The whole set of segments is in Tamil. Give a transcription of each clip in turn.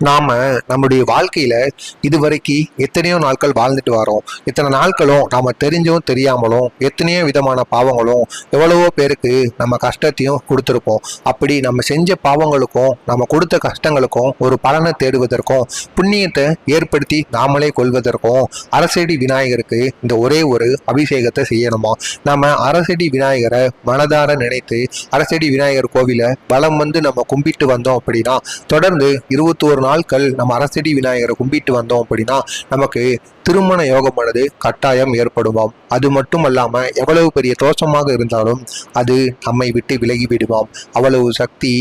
நாம் நம்முடைய வாழ்க்கையில் இதுவரைக்கு எத்தனையோ நாட்கள் வாழ்ந்துட்டு வரோம். இத்தனை நாட்களும் நாம் தெரிஞ்சும் தெரியாமலும் எத்தனையோ விதமான பாவங்களும் எவ்வளவோ பேருக்கு நம்ம கஷ்டத்தையும் கொடுத்துருப்போம். அப்படி நம்ம செஞ்ச பாவங்களுக்கும் நம்ம கொடுத்த கஷ்டங்களுக்கும் ஒரு பலனை தேடுவதற்கும் புண்ணியத்தை ஏற்படுத்தி நாமளே கொள்வதற்கும் அரசடி விநாயகருக்கு இந்த ஒரே ஒரு அபிஷேகத்தை செய்யணுமா? நம்ம அரசடி விநாயகரை மனதார நினைத்து அரசடி விநாயகர் கோவிலை வலம் வந்து நம்ம கும்பிட்டு வந்தோம் அப்படின்னா தொடர்ந்து இருபத்தோரு நாட்கள் நம்ம அரசடி விநாயகரை கும்பிட்டு வந்தோம் அப்படின்னா நமக்கு திருமண யோகமானது கட்டாயம் ஏற்படுமாம் அது மட்டுமல்லாம எவ்வளவு பெரிய தோஷமாக இருந்தாலும் அது நம்மை விட்டு விலகி விடுமாம் அவ்வளவு சக்தி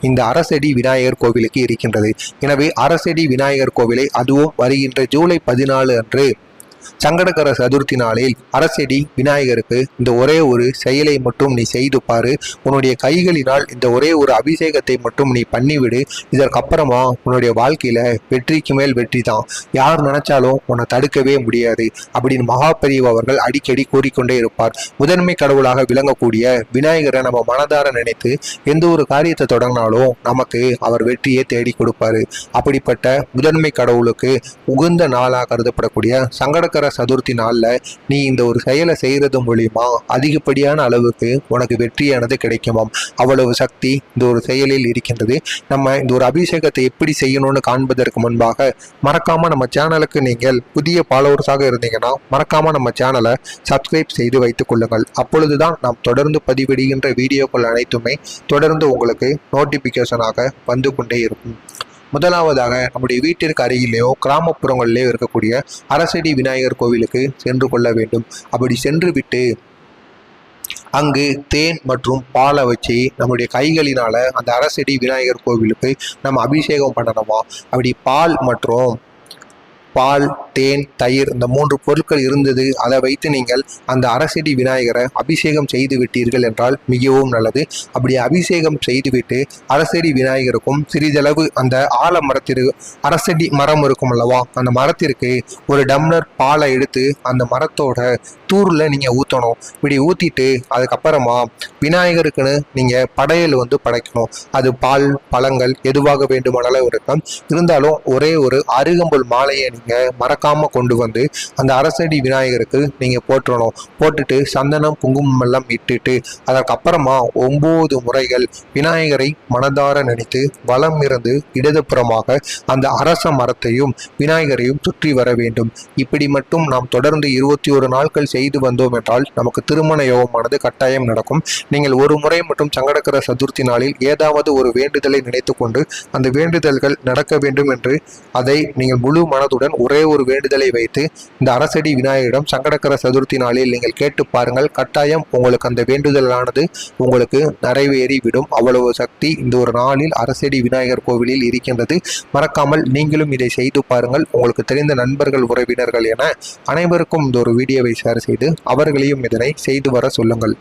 இந்த அரசடி விநாயகர் கோவிலுக்கு இருக்கின்றது. எனவே அரசடி விநாயகர் கோவிலை அதுவும் வருகின்ற ஜூலை பதினாலு அன்று சங்கடகர சதுர்த்தி நாளில் அரசடி விநாயகருக்கு இந்த ஒரே ஒரு செயலை மட்டும் நீ செய்து பாரு. உன்னுடைய கைகளினால் இந்த ஒரே ஒரு அபிஷேகத்தை மட்டும் நீ பண்ணிவிடு. இதற்கப்புறமா உன்னுடைய வாழ்க்கையில வெற்றிக்கு மேல் வெற்றி தான். யார் நினைச்சாலும் உன்னை தடுக்கவே முடியாது. அப்படின்னு மகாபெரிவு அவர்கள் அடிக்கடி கூறிக்கொண்டே இருப்பார். முதன்மை கடவுளாக விளங்கக்கூடிய விநாயகரை நம்ம மனதார நினைத்து எந்த ஒரு காரியத்தை தொடங்கினாலும் நமக்கு அவர் வெற்றியை தேடி கொடுப்பாரு. அப்படிப்பட்ட முதன்மை கடவுளுக்கு உகந்த நாளாக கருதப்படக்கூடிய சங்கட மகர சதுர்த்தி நாளில் நீ இந்த ஒரு செயலை செய்கிறது மூலியமா அதிகப்படியான அளவுக்கு உனக்கு வெற்றியானது கிடைக்குமாம். அவ்வளவு சக்தி இந்த ஒரு செயலில் இருக்கின்றது. நம்ம இந்த ஒரு அபிஷேகத்தை எப்படி செய்யணும்னு காண்பதற்கு முன்பாக மறக்காமல் நம்ம சேனலுக்கு நீங்கள் புதிய ஃபாலோவர்ஸாக இருந்தீங்கன்னா மறக்காமல் நம்ம சேனலை சப்ஸ்கிரைப் செய்து வைத்துக் கொள்ளுங்கள். அப்பொழுதுதான் நாம் தொடர்ந்து பதிவிடுகின்ற வீடியோக்கள் அனைத்துமே தொடர்ந்து உங்களுக்கு நோட்டிஃபிகேஷனாக வந்து கொண்டே இருக்கும். முதலாவதாக நம்முடைய வீட்டிற்கு அருகிலேயோ கிராமப்புறங்களிலேயோ இருக்கக்கூடிய அரசடி விநாயகர் கோவிலுக்கு சென்று கொள்ள வேண்டும். அப்படி சென்று விட்டு அங்கு தேன் மற்றும் பாலை வச்சு நம்முடைய கைகளினால அந்த அரசடி விநாயகர் கோவிலுக்கு நம்ம அபிஷேகம் பண்ணணுமா? அப்படி பால் மற்றும் பால் தேன் தயிர் இந்த மூன்று பொருட்கள் இருந்தது. அதை வைத்து நீங்கள் அந்த அரசடி விநாயகரை அபிஷேகம் செய்து விட்டீர்கள் என்றால் மிகவும் நல்லது. அப்படி அபிஷேகம் செய்துவிட்டு அரசடி விநாயகருக்கும் சிறிதளவு அந்த ஆலமரத்திற்கு அரசடி மரம் இருக்கும் அல்லவா? அந்த மரத்திற்கு ஒரு டம்ளர் பாலை எடுத்து அந்த மரத்தோட தூரில் நீங்கள் ஊற்றணும் இப்படி ஊற்றிட்டு அதுக்கப்புறமா விநாயகருக்குன்னு நீங்கள் படையல் வந்து படைக்கணும். அது பால் பழங்கள் எதுவாக வேண்டுமானாலும் இருக்கும் இருந்தாலும் ஒரே ஒரு அருகம்புல் மாலையை நீங்கள் மறக்காமல் கொண்டு வந்து அந்த அரசடி விநாயகருக்கு நீங்கள் போட்டுடணும் போட்டுட்டு சந்தனம் குங்குமம் எல்லாம் இட்டுட்டு அதற்கப்புறமா ஒம்பது முறைகள் விநாயகரை மனதார நினைத்து வலம் இருந்து இடதுபுறமாக அந்த அரச மரத்தையும் விநாயகரையும் சுற்றி வர வேண்டும். இப்படி மட்டும் நாம் தொடர்ந்து இருபத்தி ஒரு நாட்கள் செய்து வந்தோம் என்றால் நமக்கு திருமண யோகமானது கட்டாயம் நடக்கும். நீங்கள் ஒரு முறை மட்டும் சங்கடக்கர சதுர்த்தி நாளில் ஏதாவது ஒரு வேண்டுதலை நினைத்து கொண்டு அந்த வேண்டுதல்கள் நடக்க வேண்டும் என்று அதை நீங்கள் முழு மனதுடன் ஒரே ஒரு வேண்டுதலை வைத்து இந்த அரசடி விநாயகரிடம் சங்கடக்கர சதுர்த்தி நாளில் நீங்கள் கேட்டு பாருங்கள். கட்டாயம் உங்களுக்கு அந்த வேண்டுதலானது உங்களுக்கு நிறைவேறி விடும் அவ்வளவு சக்தி இந்த ஒரு நாளில் அரசடி விநாயகர் கோவிலில் இருக்கின்றது. மறக்காமல் நீங்களும் இதை செய்து பாருங்கள். உங்களுக்கு தெரிந்த நண்பர்கள் உறவினர்கள் என அனைவருக்கும் இந்த ஒரு வீடியோவை ஷேர் செய்து அவர்களையும் இதனை செய்து வர சொல்லுங்கள்.